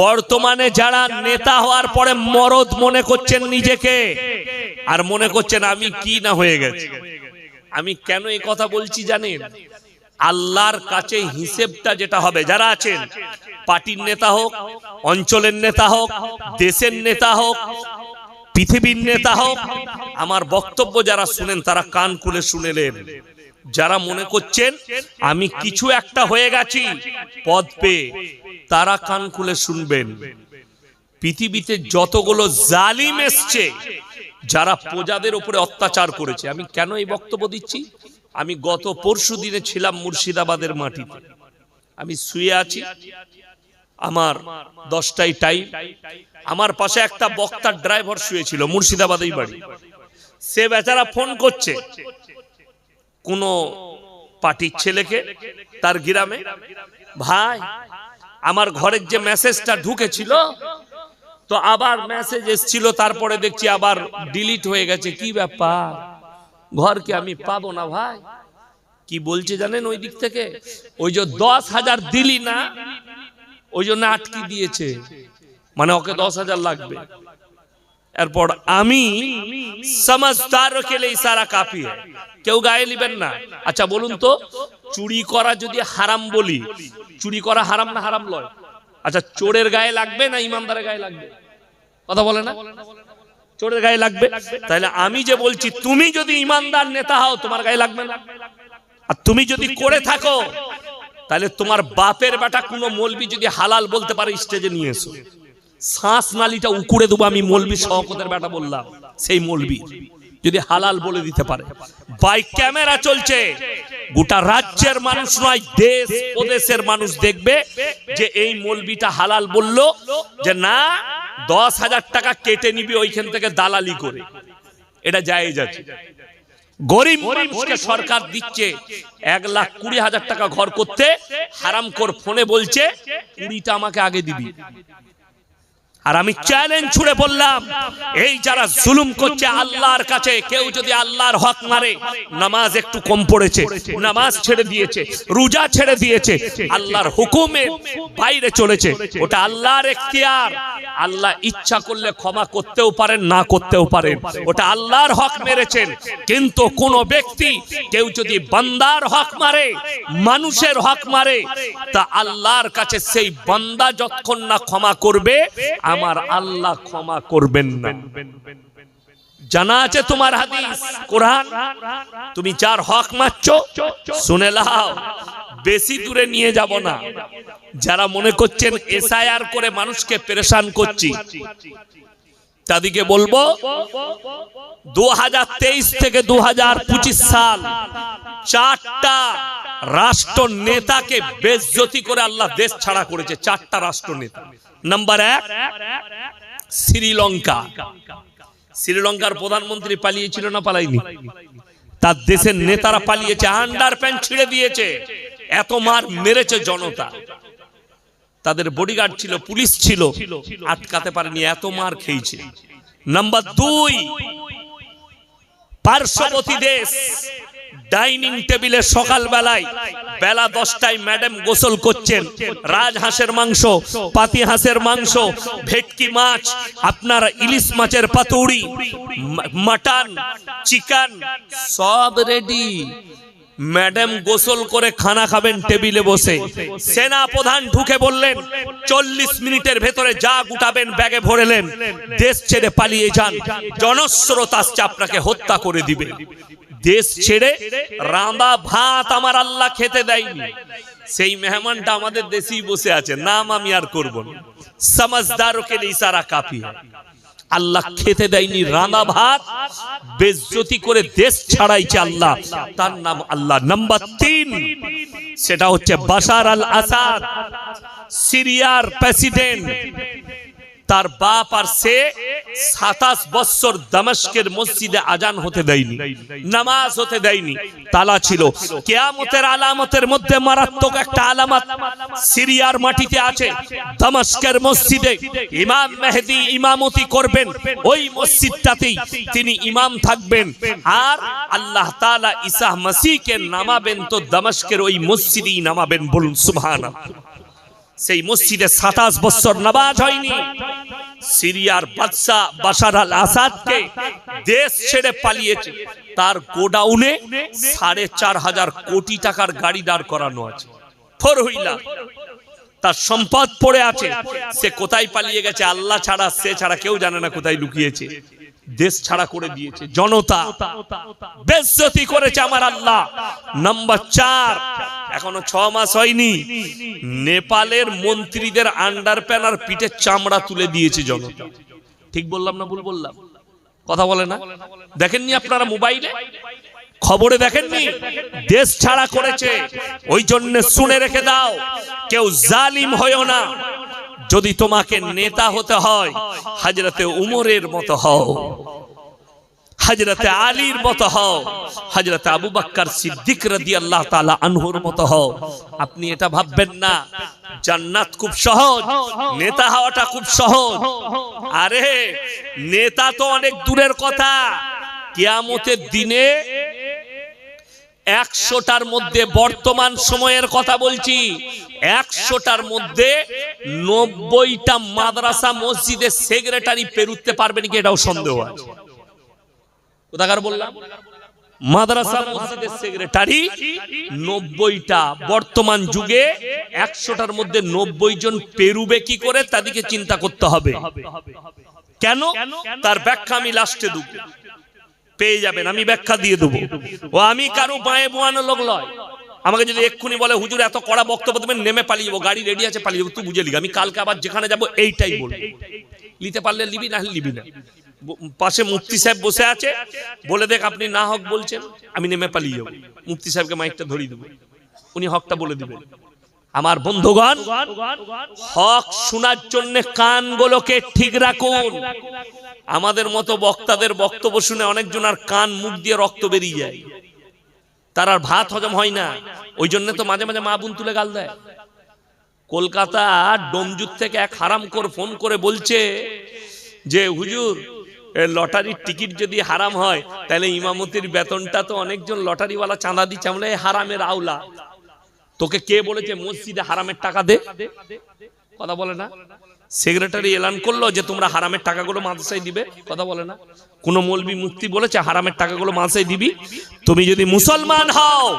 বর্তমানে যারা নেতা হওয়ার পরে মরদ মনে করছেন নিজেকে, আর মনে করছেন আমি কি না হয়ে গেছি। আমি কেন এই কথা বলছি জানেন? আল্লাহর কাছে হিসেবটা যেটা হবে, যারা আছেন, পার্টির নেতা হোক, অঞ্চলের নেতা হোক, দেশের নেতা হোক, পৃথিবীর নেতা হোক, আমার বক্তব্য যারা শুনেন তারা কান খুলে শুনেলেন যারা মনে করছেন, আমি কিছু একটা হয়ে গেছি, পদ পেয়ে, তারা কান খুলে শুনবেন। পৃথিবীতে যতগুলো জালিম এসছে, যারা প্রজাদের উপরে অত্যাচার করেছে। আমি কেন এই বক্তব্য দিচ্ছি? আমি গত পরশু দিনে ছিলাম মুর্শিদাবাদের মাটিতে। আমি শুয়ে আছি। আমার দশটাই টাইম। আমার পাশে একটা বক্তার ড্রাইভার শুয়েছিল, মুর্শিদাবাদেই বাড়ি। সে বেচারা ফোন করছে কোন পার্টির ছেলেকে তার গ্রামে, ভাই, আমার ঘরের যে মেসেজটা ঢুকেছিল, তো আবার মেসেজ এসছিল, তারপরে দেখছি আবার ডিলিট হয়ে গেছে। কি ব্যাপার? ঘরকে আমি পাবো না, ভাই? কি বলছে জানেন ওই দিক থেকে? ওই যে দশ হাজার দিলি না, ওই জন্য আটকে দিয়েছে। মানে ওকে দশ হাজার লাগবে। এরপর আমি সমঝদার কেলে ইশারা হয় কেউ গায়ে নিবেন না। আচ্ছা বলুন তো, চুরি করা যদি হারাম বলি, চুরি করা হারাম না হারাম লয়? আচ্ছা চোরের গায়ে লাগবে না ইমানদারের গায়ে লাগবে? কথা বলে না? চোরের গায়ে লাগবে? তাহলে আমি যে বলছি, তুমি যদি ইমানদার নেতা হও, তোমার গায়ে লাগবে না। আর তুমি যদি করে থাকো, তাহলে তোমার বাপের বেটা কোনো মলবি যদি হালাল বলতে পারে, স্টেজে নিয়ে এসো। শ্বাস নালিটা উকুড়ে দেবো আমি মলবি সহকতের বেটা বললাম, সেই মলবি, যদি হালাল বলে দিতে পারে। বাই ক্যামেরা চলছে। গোটা রাজ্যের মানুষ নয়, দেশ প্রদেশের মানুষ দেখবে যে এই মলবিটা হালাল বলল যে না, দশ হাজার টাকা কেটে নিবি ওইখান থেকে দালালি করে। এটা জায়েজ আছে। গরিব মানুষকে সরকার দিচ্ছে এক লাখ কুড়ি হাজার টাকা ঘর করতে হারাম কর ফোনে বলছে, কুড়িটা আমাকে আগে দিবি। আর আমি চ্যালেঞ্জ ছুড়ে বললাম, এই যারা জুলুম করছে আল্লাহর কাছে, কেউ যদি আল্লাহর হক মারে, নামাজ একটু কম পড়েছে, নামাজ ছেড়ে দিয়েছে, রোজা ছেড়ে দিয়েছে, আল্লাহর হুকুমে বাইরে চলেছে, ওটা আল্লাহর এখতিয়ার। আল্লাহ ইচ্ছা করলে ক্ষমা করতেও পারেন, না করতেও পারেন, ওটা আল্লাহর হক মেরেছেন। কিন্তু কোন ব্যক্তি, কেউ যদি বান্দার হক মারে, মানুষের হক মারে, তা আল্লাহর কাছে সেই বান্দা যতক্ষণ না ক্ষমা করবে আমার আল্লাহ ক্ষমা করবেন না। জানা আছে তোমার হাদিস, কোরআন? তুমি যার হক মারছ, শুনে লাও, বেশি দূরে নিয়ে যাব না। যারা মনে করছেন এসআইআর করে মানুষকে পেরেশান করছি, তাদেরকে বলব দু হাজার তেইশ থেকে দু হাজার পঁচিশ সাল, চারটা রাষ্ট্র নেতাকে বেজ্জতি করে আল্লাহ দেশ ছাড়া করেছে, চারটা রাষ্ট্র নেতা। নাম্বার এক, শ্রীলঙ্কা। শ্রীলঙ্কার প্রধানমন্ত্রী পালিয়েছিল না পালাইনি তার দেশের নেতারা পালিয়েছে আন্ডার প্যান্ট ছিঁড়ে দিয়েছে। এত মার মেরেছে জনতা। তাদের বডিগার্ড ছিল, পুলিশ ছিল, আটকাতে পারেনি, এত মার খেয়েছে। নাম্বার দুই, পার্শ্ববর্তী দেশ। ডাইনিং টেবিলে সকাল বেলায় বেলা দশটায় ম্যাডাম গোসল করছেন। রাজহাঁসের মাংস, পাতি হাঁসের মাংস, ভেটকি মাছ, আপনার ইলিশ মাছের পাতুড়ি মাটন, চিকেন, সব রেডি। ম্যাডাম গোসল করে খানা খাবেন টেবিলে বসে। সেনা প্রধান ঢুকে বললেন, চল্লিশ মিনিটের ভেতরে যা গুটাবেন ব্যাগে ভরেলেন দেশ ছেড়ে পালিয়ে যান। জনস্রোত আসছে, আপনাকে হত্যা করে দিবে। দেশ ছেড়ে রাঁদা ভাত আমার আল্লাহ খেতে দেয়নি। সেই মেহমানটা আমাদের দেশেই বসে আছে। নাম আমি আর করব না। সমঝদারকে ইশারা কাফি হয় আল্লাহ খেতে দেয়নি রাঁধা ভাত। বেজ্জতি করে দেশ ছাড়াইছে আল্লাহ। তার নাম আল্লাহ নাম্বার তিন। সেটা হচ্ছে বাশার আল আসাদ সিরিয়ার প্রেসিডেন্ট। তার বাপ আর সে সাতাশ বৎসর দামাস্কের মসজিদে আজান হতে দেয়নি, নামাজ হতে দেয়নি, তালা ছিল। কেয়ামতের আলামতের মধ্যে মারাত্মক একটা আলামত সিরিয়ার মাটিতে আছে। দামাস্কের মসজিদে ইমাম মেহেদি ইমামতি করবেন, ওই মসজিদটাতেই তিনি ইমাম থাকবেন। আর আল্লাহ তালা ঈসা মাসিহকে নামাবেন তো দামাস্কের ওই মসজিদেই নামাবেন বলুন, সুবহানাল্লাহ। সেই মসজিদে সাতাশ বছর নামাজ হয়নি। সিরিয়ার বাদশাহ বাশার আল আসাদকে দেশ ছেড়ে পালিয়েছে। তার গোডাউনে সাড়ে চার হাজার কোটি টাকার গাড়ি দাঁড় করানো আছে। ফোর হুইলার তার সম্পদ পড়ে আছে। সে কোথায় পালিয়ে গেছে আল্লাহ ছাড়া, সে ছাড়া কেউ জানে না কোথায় লুকিয়েছে। দেশ ছাড়া করে দিয়েছে। জনতা। বেজ্জতি করেছে আমার আল্লাহ। নাম্বার চার। এখনও ছ মাস হয়নি। নেপালের মন্ত্রীদের আন্ডার প্যান আর পিঠের চামড়া তুলে দিয়েছে জনতা। ঠিক বললাম না ভুল বললাম? কথা বলে না? দেখেননি আপনারা মোবাইলে? খবরে দেখেননি? দেশ ছাড়া করেছে। ওই জন্য শুনে রেখে দাও। কেউ জালিম হয়েও না। যদি তোমাকে নেতা হতে হয়, হাজরতে উমরের মতো হও, হজরতে আলীর মতো হও, হজরতে আবু বাক্কার সিদ্দিক রাদি আল্লাহ তালা আনহুর মতো হও। আপনি এটা ভাববেন না, জান্নাত খুব সহজ, নেতা হওয়াটা খুব সহজ। আরে, নেতা তো অনেক দূরের কথা। কেয়ামতের দিনে একশোটার মধ্যে বর্তমান সময়ের কথা বলছি। একশোটার মধ্যে নব্বইটা মাদ্রাসা মসজিদের সেক্রেটারি পেরুতে পারবেন কি এটাও সন্দেহ আছে। কোথাকার বললাম? মাদ্রাসা মসজিদের সেক্রেটারি নব্বইটা। বর্তমান যুগে একশোটার মধ্যে নব্বই জন পেরুবে কি করে? তাদেরকে চিন্তা করতে হবে। কেন? তার ব্যাখ্যা আমি লাস্টে দেবো। পেয়ে যাবেন, আমি ব্যাখ্যা দিয়ে দেবো। ও, আমি কারও পায়ে বোয়ানো লোক লয়। আমাকে যদি এক্ষুনি বলে, হুজুর, এত কড়া বক্তব্য দেবেন, নেমে পালিয়ে যাব, গাড়ি রেডি আছে, পালিয়ে যাব, তুই বুঝে লিখি আমি কালকে আবার যেখানে যাব, এইটাই বলব। নিতে পারলে লিবি, না লিবি না। পাশে মুফতি সাহেব বসে আছে, বলে দেখ আপনি না হক বলছেন, আমি নেমে পালিয়ে যাব। মুফতি সাহেবকে মাইকটা ধরিয়ে দেবো। উনি হকটা বলে দিবেন। আমার বন্ধুগণ, হক শোনার জন্য কানগুলোকে ঠিক রাখুন। আমাদের মতো বক্তাদের বক্তব্য শুনে অনেকজন আর কান মুখ দিয়ে রক্ত বেরিয়ে যায়। তার আর ভাত হজম হয় না। ওই জন্য তো মাঝে মাঝে মা বোন তুলে গাল দেয়। কলকাতা ডোমজুর থেকে এক হারাম কর ফোন করে বলছে যে, হুজুর লটারির টিকিট যদি হারাম হয়, তাহলে ইমামতির বেতনটা তো অনেকজন লটারিওয়ালা চাঁদা দিচ্ছে। আমরা হারামের আওলা। তোকে কে বলেছে, মসজিদে হারামের টাকা দে? কথা বলে না। সেক্রেটারি এলান করল যে, তোমরা হারামের টাকাগুলো মাদ্রাসায় দিবে। কথা বলে না। কোন মৌলবি মুক্তি বলেছে, হারামের টাকাগুলো মাদ্রাসায় দিবি। তুমি যদি মুসলমান হও,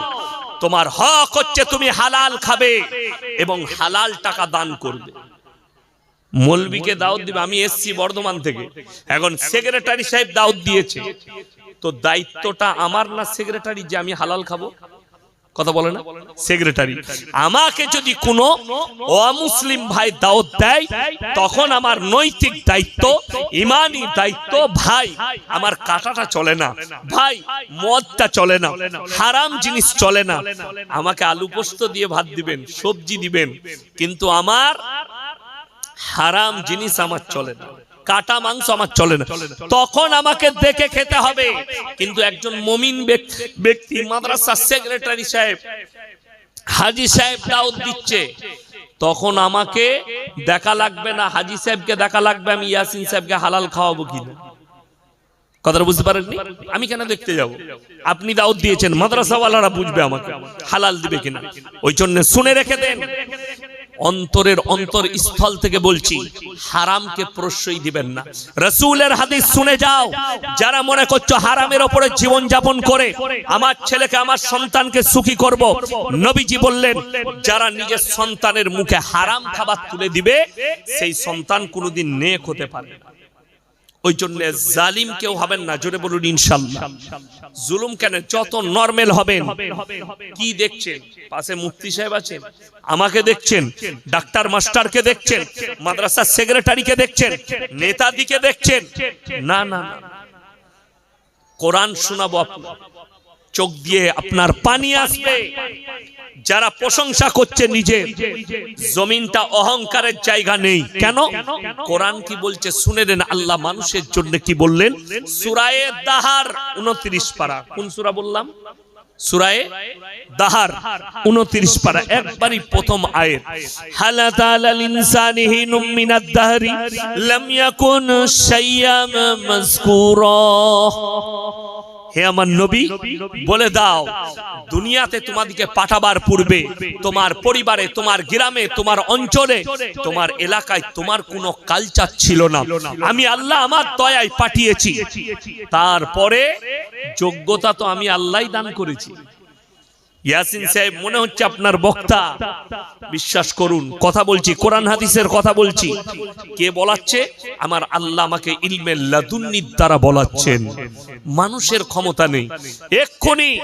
তোমার হক হচ্ছে তুমি হালাল খাবে এবং হালাল টাকা দান করবে। মৌলবিকে দাওয়াত দিবে। আমি এসছি বর্ধমান থেকে। এখন সেক্রেটারি সাহেব দাওয়াত দিয়েছে। তো দায়িত্বটা আমার না সেক্রেটারি যে আমি হালাল খাব? কথা বলে না? সেক্রেটারি আমাকে যদি কোনো অমুসলিম ভাই দাওয়াত দেয় তখন আমার নৈতিক দায়িত্ব ইমানি দায়িত্ব ভাই আমার কাটাটা চলে না। ভাই মদটা চলে না। হারাম জিনিস চলে না। আমাকে আলু পোস্ত দিয়ে ভাত দিবেন সবজি দিবেন কিন্তু আমার হারাম জিনিস আমার চলে না। কাটা মাংস আমার চলে না। তখন আমাকে দেখে খেতে হবে। কিন্তু একজন মমিন ব্যক্তি মাদ্রাসা সেক্রেটারি সাহেব হাজি সাহেব দাউদ দিচ্ছে। তখন আমাকে দেখা লাগবে না। হাজি সাহেবকে দেখা লাগবে আমি ইয়াসিন সাহেবকে হালাল খাওয়াবো কিনা কথাটা বুঝতে পারেননি? আমি কেন দেখতে যাব? আপনি দাউদ দিয়েছেন মাদ্রাসাওয়ালারা বুঝবে আমাকে হালাল দিবে কিনা। ওই জন্য শুনে রেখে দেন। অন্তরের অন্তর স্থল থেকে বলছি, হারামকে প্রশ্রয় দিবেন না রসুলের হাদিস শুনে যাও, যারা মনে করছ হারামের ওপরে জীবন যাপন করে, আমার ছেলেকে, আমার সন্তানকে সুখী করব নবীজি বললেন, যারা নিজের সন্তানের মুখে হারাম খাবার তুলে দিবে, সেই সন্তান কোনোদিন নেক হতে পারে না। ওই জন্য জালিম কেউ হবেন না, জোরে বলুন ইনশাল্লাহ। জুলুম কেন? যত নরমেল হবেন, কি দেখছেন? পাশে মুফতি সাহেব আছেন, আমাকে দেখছেন, ডাক্তার মাস্টারকে দেখছেন, মাদ্রাসার সেক্রেটারিকে দেখছেন নেতাদিকে দেখছেন। না না না। কোরআন শোনাবো আপনার, চোখ দিয়ে আপনার পানি আসবে। যারা প্রশংসা করছে নিজের জমিনটা অহংকারের জায়গা নেই। কেন? কোরআন কি বলছে? শুনে দেন আল্লাহ মানুষের জন্য কি বললেন? সুরায়ে দাহার উনত্রিশ পারা। কোন সুরা বললাম? সুরায়ে দাহার উনত্রিশ পারা, একবারই প্রথম হে আমার নবী, বলে দাও, দুনিয়াতে তোমাদিকে পাঠাবার পূর্বে, তোমার পরিবারে, তোমার গ্রামে, তোমার অঞ্চলে, তোমার এলাকায় তোমার কোনো কালচার ছিল না। আমি আল্লাহ আমার দয়ায় পাঠিয়েছি। তারপরে যোগ্যতা তো আমি আল্লাহ দান করেছি। ইয়াসিন সাহেব মনে হচ্ছে আপনার বক্তা। বিশ্বাস করুন কথা বলছি কোরআন হাদিসের কথা বলছি। কে বলাচ্ছে? আমার আল্লাহ আমাকে ইলমে লাদুন্নির দ্বারা বলাচ্ছেন। মানুষের ক্ষমতা নেই। এক্ষুনি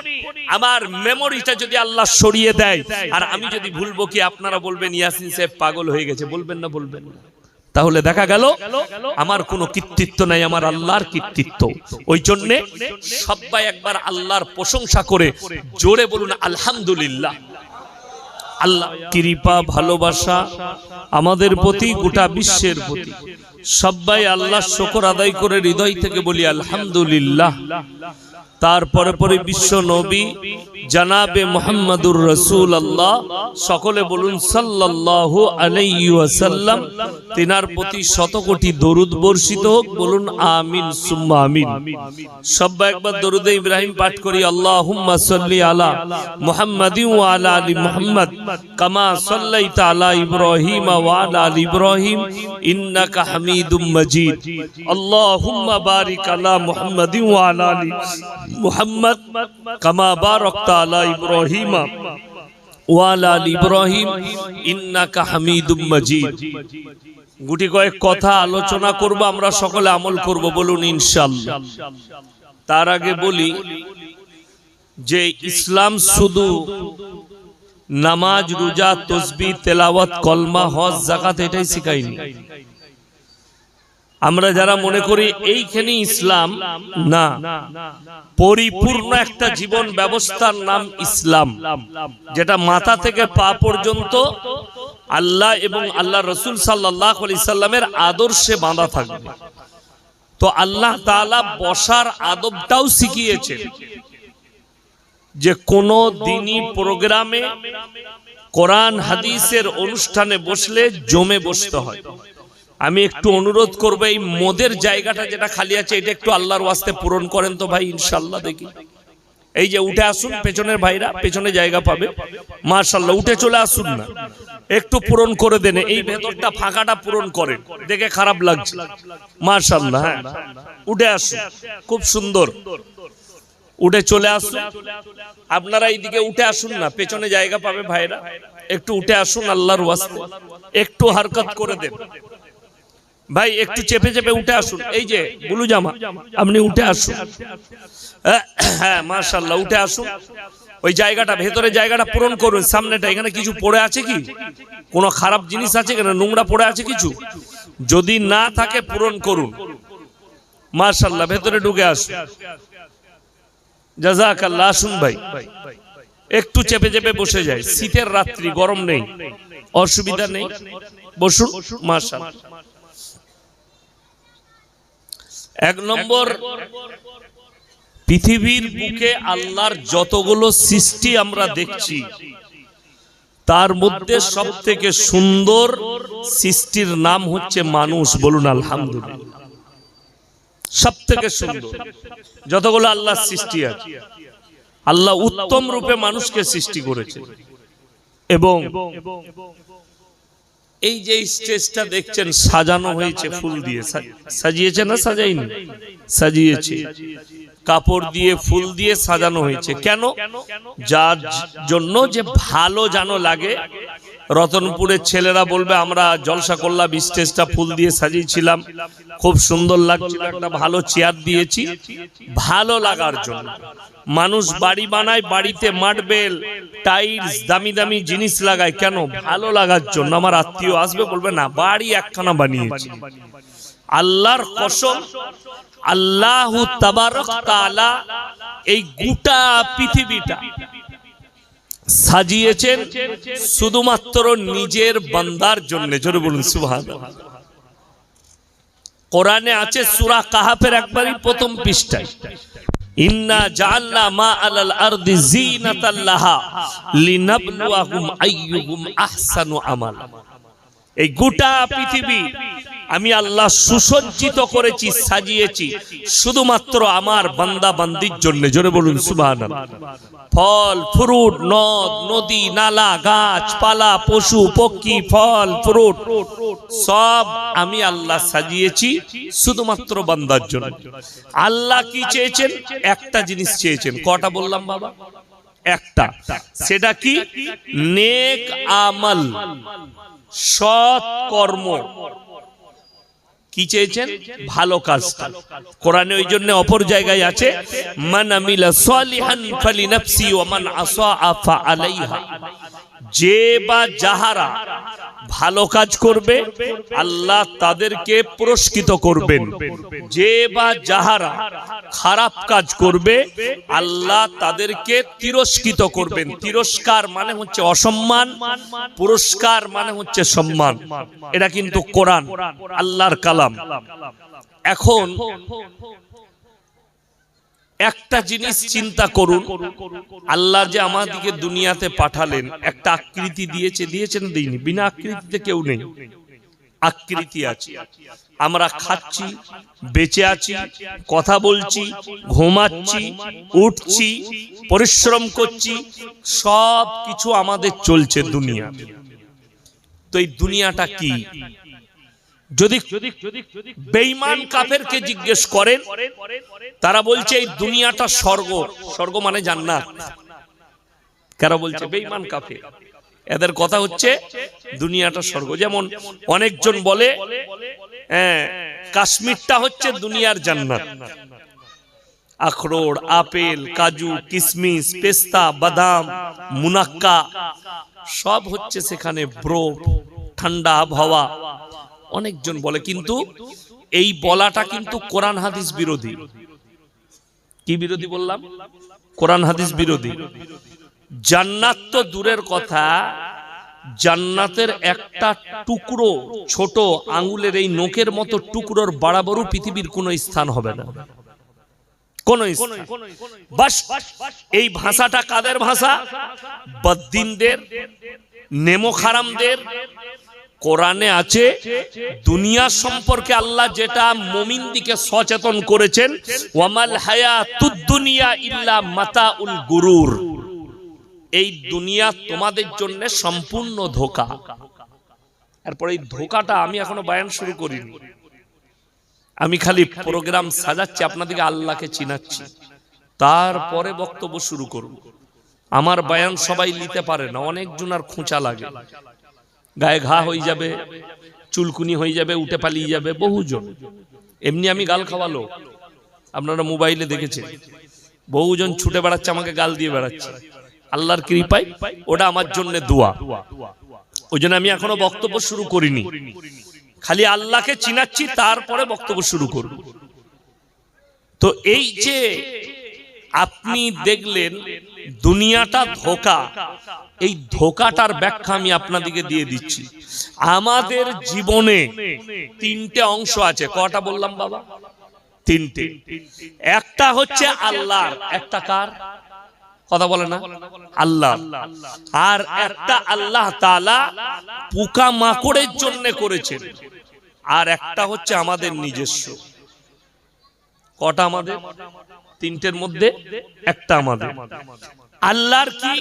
আমার মেমোরিটা যদি আল্লাহ সরিয়ে দেয় আর আমি যদি ভুলবো কি আপনারা বলবেন ইয়াসিন সাহেব পাগল হয়ে গেছে। বলবেন না বলবেন না। তাহলে দেখা গেল, আমার কোনো কৃতিত্ব নাই, আমার আল্লাহর কৃতিত্ব। ওই জন্যে সবাই একবার আল্লাহর প্রশংসা করে জোরে বলুন, আলহামদুলিল্লাহ। আল্লাহ, কৃপা, ভালোবাসা আমাদের প্রতি, গোটা বিশ্বের প্রতি। সবাই আল্লাহ শকর আদায় করে হৃদয় থেকে বলি, আলহামদুলিল্লাহ। তারপরে পরে বিশ্ব নবী জানাবে মোহাম্মদুর রসুল আল্লাহ সকলে বলুন, সাল্লাল্লাহু আলাইহি ওয়াসাল্লাম। তিনার প্রতি শত কোটি দরুদ বর্ষিত হোক, বলুন, আমিন, সুম্মা আমিন। সবাই একবার দরুদে ইব্রাহিম পাঠ করি, আল্লাহুম্মা সাল্লি আলা মুহাম্মাদিন ওয়া আলা আলি মুহাম্মদ। কামা সাল্লাইতা তালা ইব্রাহিম ওয়া আলা ইব্রাহিম, ইন্নাকা হামিদুম মাজিদ। আল্লাহুম্মা বারিক আলা মুহাম্মাদিন ওয়া আলা আলি মুহাম্মদ কামা বারাকতা আলা ইব্রাহিম ওয়া আলা ইব্রাহিম। ইন্নাকা হামিদুম মাজিদ। গুটি কয়েক কথা আলোচনা করব, আমরা সকলে আমল করব, বলুন ইনশাআল্লাহ। তার আগে বলি যে ইসলাম শুধু নামাজ, রোজা, তসবি, তেলাওয়াত, কলমা, হজ জাকাত এটাই শিখায়নি আমরা যারা মনে করি এইখানে ইসলাম, না। পরিপূর্ণ একটা জীবন ব্যবস্থার নাম ইসলাম, যেটা মাথা থেকে পা পর্যন্ত আল্লাহ এবং আল্লাহ রসুল সাল্লাহ আলি সাল্লামের আদর্শে বাঁধা থাকবে। তো আল্লাহ তাআলা বসার আদবটাও শিখিয়েছেন যে কোন দিনই প্রোগ্রামে কোরআন, হাদিসের অনুষ্ঠানে বসলে জমে বসতে হয়। আমি একটু অনুরোধ করব, এই মদের জায়গাটা যেটা খালি আছে, এটা একটু আল্লাহর ওয়াস্তে পূরণ করেন তো ভাই ইনশাল্লাহ দেখি। এই যে উঠে আসুন, পেছনের ভাইরা, পেছনে জায়গা পাবে। মার্শাল্লাহ উঠে চলে আসুন না। একটু পূরণ করে দেন, এই ভেতরটা ফাঁকাটা পূরণ করেন। দেখে খারাপ লাগছে। মার্শাল্লাহ হ্যাঁ। উঠে আসুন, খুব সুন্দর। উঠে চলে আসুন। আপনারা এইদিকে উঠে আসুন না, পেছনে জায়গা পাবে ভাইরা। একটু উঠে আসুন আল্লাহর ওয়াস্তে। একটু হারকত করে দেন। ভাই, একটু চেপে চেপে উঠে আসুন। এই যে, বুলু জামা, আপনি উঠে আসুন। হ্যাঁ মার্শাল্লাহ উঠে আসুন। ওই জায়গাটা ভেতরে জায়গাটা পূরণ করুন, সামনেটা। এখানে কিছু পড়ে আছে কি? কোনো খারাপ জিনিস আছে? কেন নোংরা পড়ে আছে কিছু? যদি না থাকে, পূরণ করুন। মার্শাল্লাহ ভেতরে ঢুকে আসুন। জাজাকাল্লাহ আসুন ভাই। একটু চেপে চেপে বসে যায় শীতের রাত্রি, গরম নেই। অসুবিধা নেই। বসুন মার্শাল্লাহ এক নম্বর, পৃথিবীর বুকে আল্লাহর যতগুলো সৃষ্টি আমরা দেখছি, তার মধ্যে সব থেকে সুন্দর সৃষ্টির নাম হচ্ছে মানুষ বলুন আলহামদুলিল্লাহ। সব থেকে সুন্দর। যতগুলো আল্লাহর সৃষ্টি আছে, আল্লাহ উত্তম রূপে মানুষকে সৃষ্টি করেছে। এবং এই যে স্টেজটা দেখছেন, সাজানো হয়েছে, ফুল দিয়ে। সাজিয়েছে না সাজাইনি সাজিয়েছে। কাপড় দিয়ে, ফুল দিয়ে সাজানো হয়েছে। কেন? যার জন্য যে ভালো যেন লাগে রতনপুরের ছেলেরা বলবে, আমরা জলসা করলাম স্টেজটা ফুল দিয়ে সাজিয়েছিলাম। খুব সুন্দর লাগছিল, একটা ভালো চেয়ার দিয়েছি। ভালো লাগার জন্য। মানুষ বাড়ি বানায়, বাড়িতে মার্বেল টাইলস, দামি দামি জিনিস লাগায়। কেন? ভালো লাগার জন্য। আমার আত্মীয় আসবে, বলবে, না, বাড়ি একখানা বানিয়েছি। আল্লাহর কসম, আল্লাহ তাআলা এই গোটা পৃথিবীটা সাজিয়েছেন শুধুমাত্র নিজের বান্দার জন্য। জোরে বলুন, সুবহানাল্লাহ। কোরআনে আছে সুরা কাহাফের একবারই প্রথম পৃষ্ঠায়। এই গোটা পৃথিবী আমি আল্লাহ সুসজ্জিত করেছি, সাজিয়েছি। শুধুমাত্র আমার বান্দা বান্দির জন্য, জোরে বলুন সুবহান ফল, ফ্রুট, নদ, নদী, নালা গাছপালা পশু, পক্ষী, ফল, ফ্রুট, সব আমি আল্লাহ সাজিয়েছি শুধুমাত্র বান্দার জন্য। আল্লাহ কি চেয়েছেন? একটা জিনিস চেয়েছেন। কটা বললাম বাবা? একটা। সেটা কি? নেক আমল, সৎ কর্ম। কি চেয়েছেন? ভালো কাজ। কোরআনে ওই জন্য অপর জায়গায় আছে, মান আমিলা সালিহান ফালিনাফসি ওয়া মান আসা আফা আলাইহা। যে বা যাহারা ভালো কাজ করবে, আল্লাহ তাদেরকে পুরস্কৃত করবেন। যে বা যাহারা খারাপ কাজ করবে, আল্লাহ তাদেরকে তিরস্কৃত করবেন। তিরস্কার মানে হচ্ছে অসম্মান, পুরস্কার মানে হচ্ছে সম্মান। এটা কিন্তু কোরআন, আল্লাহর কালাম। এখন একটা জিনিস চিন্তা করুন, আল্লাহ যে আমাদেরকে দুনিয়াতে পাঠালেন, একটা আকৃতি দিয়েছে দিয়েছেন দিইনি, বিনা আকৃতিতে কেউ নেই। আকৃতি আছে। আমরা খাচ্ছি, বেঁচে আছি, কথা বলছি, ঘুমাচ্ছি, উঠছি, পরিশ্রম করছি সব কিছু আমাদের চলছে দুনিয়া তো এই দুনিয়াটা কি? যদি বেঈমান কাফেরকে জিজ্ঞেস করেন তারা বলছে এই দুনিয়াটা স্বর্গ স্বর্গ। মানে জান্নাত। কারা বলছে বেঈমান কাফের? এদের কথা হচ্ছে দুনিয়াটা স্বর্গ। যেমন অনেকজন বলে হ্যাঁ কাশ্মীরটা হচ্ছে দুনিয়ার জান্নাত। আখরোট আপেল কাজু কিশমিশ পেস্তা বাদাম মুনাক্কা সব হচ্ছে সেখানে ব্রোফ ঠান্ডা আবহাওয়া। অনেকজন বলে কিন্তু এই বলাটা কিন্তু কোরআন হাদিস বিরোধী। কি বিরোধী বললাম? কোরআন হাদিস বিরোধী। জান্নাত তো দূরের কথা। জান্নাতের একটা টুকরো ছোট আঙ্গুলের এই নোকের মতো টুকরোর বাড়াবড়ও পৃথিবীর কোনো স্থান হবে না। কোন। বাস এই ভাষাটা কাদের ভাষা? বদ্দিনদের নেমো খারামদের কোরআনে আছে, দুনিয়া সম্পর্কে আল্লাহ যেটা মমিন দিকে সচেতন করেছেন, ওয়ামাল হায়াতুদ দুনিয়া ইল্লা মাতা উল গুরুর। এই দুনিয়া তোমাদের জন্য সম্পূর্ণ ধোকা। এরপর এই ধোকাটা আমি এখনও বায়ান শুরু করিনি। আমি খালি প্রোগ্রাম সাজাচ্ছি, আপনাদেরকে আল্লাহকে চিনাচ্ছি। তারপরে বক্তব্য শুরু করব। আমার বায়ান সবাই নিতে পারে না, অনেকজন আর খোঁচা লাগে। গায়ে ঘা হয়ে যাবে, চুলকুনি হয়ে যাবে, উঠে পালিয়ে যাবে, বহুজন। এমনি আমি গাল খাওয়ালো। আপনারা মোবাইলে দেখেছেন। বহুজন ছুটে বেড়াচ্ছে, আমাকে গাল দিয়ে বেড়াচ্ছে। আল্লাহর কৃপায় ওটা আমার জন্য দোয়া। ওই জন্য আমি এখনও বক্তব্য শুরু করিনি। খালি আল্লাহকে চিনাচ্ছি, তারপরে বক্তব্য শুরু করব। তো এই যে আপনি দেখলেন দুনিয়াটা ধোকা। এই ধোকাটার ব্যাখ্যা আমি আপনাদেরকে দিয়ে দিচ্ছি। আমাদের জীবনে তিনটে অংশ আছে। কটা বললাম বাবা? তিনটে। একটা হচ্ছে আল্লাহর। একটা কার? কথা বলে না? আল্লাহ আর একটা আল্লাহ তালা পোকা মাকড়ের জন্য করেছেন। আর একটা হচ্ছে আমাদের নিজস্ব। কটা আমাদের? তিনটের মধ্যে একটা আমাদের। আল্লাহর কি?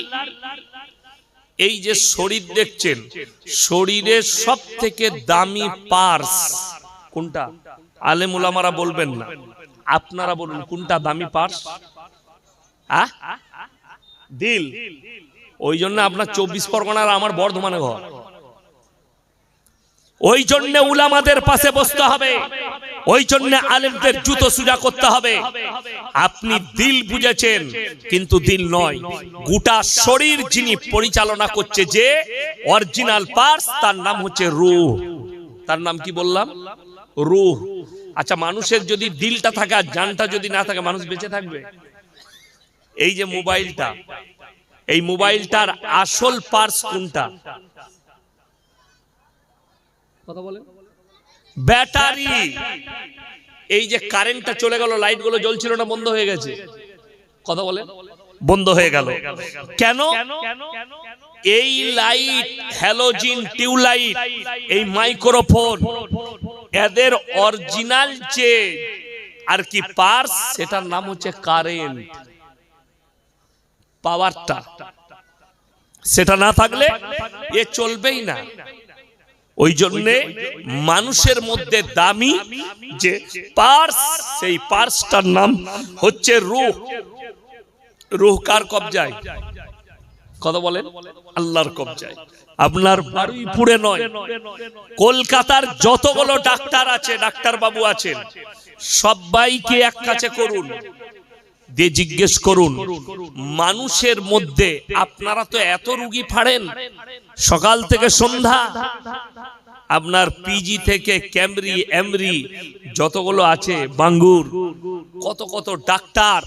এই যে শরীর দেখছেন, শরীরের সব থেকে দামি পার্স কোনটা? আলেম উলামারা বলবেন না। আপনারা বলুন, কোনটা দামি পার্স? দিল। ওই জন্য আপনার চব্বিশ পরগনার আমার বর্ধমানে ঘর। ওই জন্য উলামাদের পাশে বসতে হবে। ওই জন্য আলেমদের জুতো সুজা করতে হবে। আপনি দিল বুঝেছেন, কিন্তু দিল নয়। গোটা শরীর যিনি পরিচালনা করছে যে অরিজিনাল পার্স, তার নাম হচ্ছে রুহ। তার নাম কি বললাম? রুহ। আচ্ছা মানুষের যদি দিলটা থাকে আর জানটা যদি না থাকে, মানুষ বেঁচে থাকবে? এই যে মোবাইলটা, এই মোবাইলটার আসল পার্স কোনটা? কথা বলে ব্যাটারি। এই যে কারেন্টটা চলে গেল লাইটগুলো জ্বলছিল না বন্ধ হয়ে গেছে। কথা বলে? বন্ধ হয়ে গেল। কেন? এই লাইট হ্যালোজিন টিউবলাইট এই মাইক্রোফোন এদের অরিজিনাল যে আর কি পার্স সেটার নাম হচ্ছে কারেন্ট। পাওয়ারটা। সেটা না থাকলে এ চলবেই না। ওই জন্যে মানুষের মধ্যে দামি যে পার্স, সেই পার্সটার নাম হচ্ছে রুহ। রুহ কার কবজায়? কথা বলেন, আল্লাহর কবজায়। আপনার বারুইপুরে নয়, কলকাতার যতগুলো ডাক্তার আছে ডাক্তার বাবু আছেন, সবাইকে এক কাছে করুন। দিয়ে জিজ্ঞেস করুন মানুষের মধ্যে আপনারা তো এত রুগী ফাড়েন? সকাল থেকে সন্ধ্যা? আপনার পিজি থেকে ক্যামরি এমরি যতগুলো আছে বাঙ্গুর কত কত ডাক্তার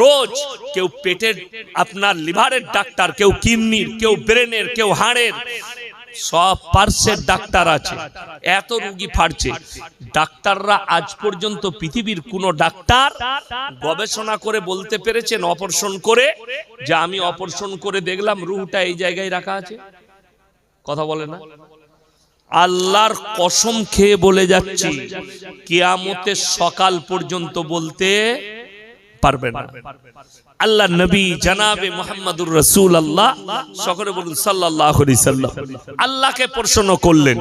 রোজ কেউ পেটের আপনার লিভারের ডাক্তার কেউ কিডনির কেউ ব্রেনের কেউ হাড়ের। সব পার্সের ডাক্তার আছে। এত রুগী ফাড়ছে ডাক্তাররা আজ পর্যন্ত পৃথিবীর কোন ডাক্তার গবেষণা করে বলতে পেরেছেন অপারেশন করে যে আমি অপারেশন করে দেখলাম রুহটা এই জায়গায় রাখা আছে। কথা বলে না? আল্লাহর কসম খেয়ে বলে যাচ্ছি। কিয়ামতের সকাল পর্যন্ত বলতে পারবে না। আল্লাহ নবী জানাবে মোহাম্মদুর রসুল আল্লাহ সকলে বলুন সাল্লাহ আল্লাহকে প্রশ্ন করলেন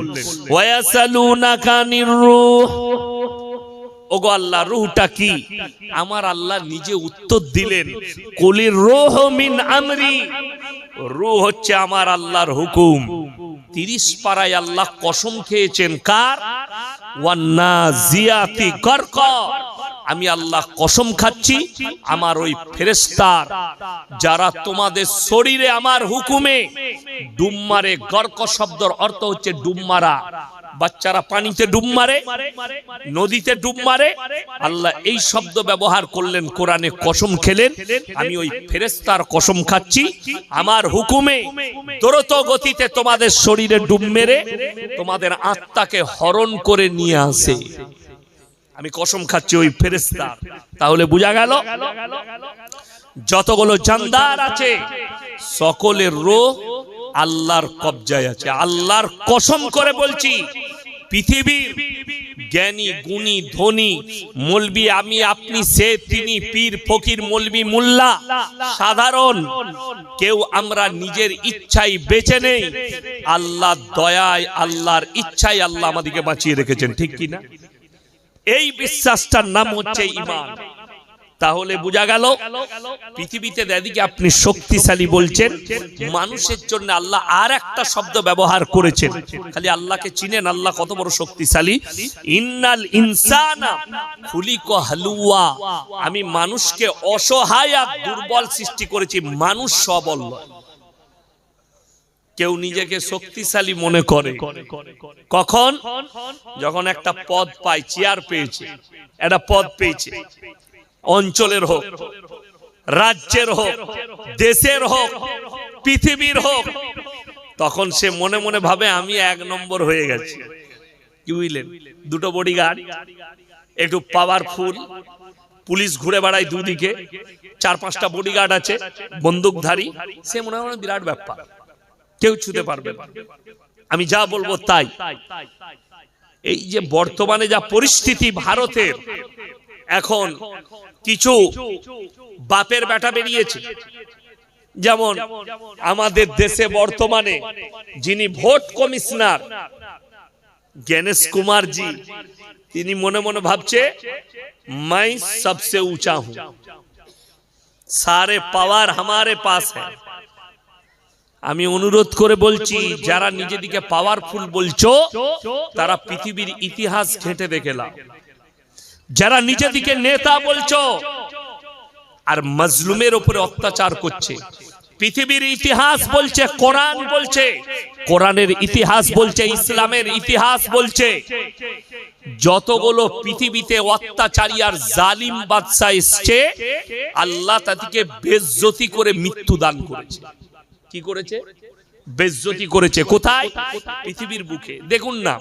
ওগো আল্লাহ, রুহটা কি? আমার আল্লাহ নিজে উত্তর দিলেন, কলির রোহ মিন আমরি। রুহ হচ্ছে আমার আল্লাহর হুকুম। তিরিশ পাড়ায় আল্লাহ কসম খেয়েছেন কার? ওয়ান্না জিয়াতি কর্ক আমি আল্লাহ কসম খাচ্ছি, আমার ওই ফেরেস্তার যারা তোমাদের শরীরে আমার হুকুমে ডুম মারে গর্ক শব্দর অর্থ হচ্ছে ডুম মারা বাচ্চারা পানিতে ডুব মারে নদীতে ডুব মারে আল্লাহ এই শব্দ ব্যবহার করলেন, কোরআনে কসম খেলেন। আমি ওই ফেরেস্তার কসম খাচ্ছি, আমার হুকুমে দ্রুত গতিতে তোমাদের শরীরে ডুব মেরে তোমাদের আত্মাকে হরণ করে নিয়ে আসে। আমি কসম খাচ্ছি ওই ফেরেস্তার তাহলে বোঝা গেল? যতগুলো জানদার আছে, সকলের রো আল্লাহর কবজায় আছে। আল্লাহর কসম করে বলছি, পৃথিবীর জ্ঞানী, গুণী, ধনী, মলবি, আমি, আপনি, সে, তিনি, পীর, ফকির, মলবি, মোল্লা, সাধারণ, কেউ আমরা নিজের ইচ্ছাই বেঁচে নেই। আল্লাহ দয়ায়, আল্লাহর ইচ্ছাই আল্লাহ আমাদেরকে বাঁচিয়ে রেখেছেন, ঠিক কি না এই বিশ্বাসটার নাম হচ্ছে ইমান। তাহলে বোঝা গেল, পৃথিবীতে দাদিকে আপনি শক্তিশালী বলছেন, মানুষের জন্য আল্লাহ আর একটা শব্দ ব্যবহার করেছেন। খালি আল্লাহকে চিনেন, আল্লাহ কত বড় শক্তিশালী। ইন্নাল ইনসানা খুলিক হালুয়া। আমি মানুষকে অসহায় আর দুর্বল সৃষ্টি করেছি, মানুষ সবল নয়। কেউ নিজেকে শক্তিশালী মনে করে। কখন? যখন একটা পদ পায় চেয়ার পেয়েছে। একটা পদ পেয়েছে। অঞ্চলের হোক, রাজ্যের হোক, দেশের হোক, পৃথিবীর হোক, তখন সে মনে মনে ভাবে, আমি এক নম্বর হয়ে গেছি। কি বুঝলেন? দুটো বডিগার্ড একটু পাওয়ারফুল পুলিশ ঘুরে বেড়ায় দুদিকে, চার পাঁচটা বডিগার্ড আছে, বন্দুকধারী, সে মনে হয় বিরাট ব্যাপার। কেউ ছুতে পারবে না। আমি যা বলব তাই। এই যে বর্তমানে যা পরিস্থিতি ভারতের, এখন কিছু বাপের বেটা বেরিয়েছে। যেমন আমাদের দেশে বর্তমানে যিনি ভোট কমিশনার গণেশ কুমার জি তিনি মনে মনে ভাবছে, মাই সবসে উঁচা হুঁ। সারে পাওয়ার হামারে পাস হ্যাঁ আমি অনুরোধ করে বলছি যারা নিজেদিকে পাওয়ারফুল বলছো তারা পৃথিবীর ইতিহাস ঘেঁটে দেখে লাও যারা নিজেদিকে নেতা বলছো আর মজলুমের উপরে অত্যাচার করছে। পৃথিবীর ইতিহাস বলছে কোরআন বলছে কোরআনের ইতিহাস বলছে ইসলামের ইতিহাস বলছে। যতগুলো পৃথিবীতে অত্যাচারী আর জালিম বাদশা এসছে আল্লাহ তাদেরকে বেজ্জতি করে মৃত্যু দান করেছে। কি করেছে? বেজ্জতি করেছে। কোথায়? পৃথিবীর বুকে। দেখুন না।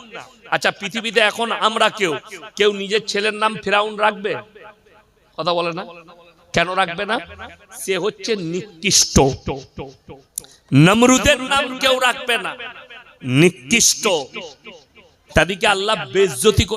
আচ্ছা পৃথিবীতে এখন আমরা কেউ? কেউ নিজের ছেলের নাম ফেরাউন রাখবে? কথা বলে না? কেন রাখবে না? সে হচ্ছে নিকৃষ্ট। নমরুদের নাম কেউ রাখবে না। নিকৃষ্ট। তাদেরকে আল্লাহ বেজ্জতি করে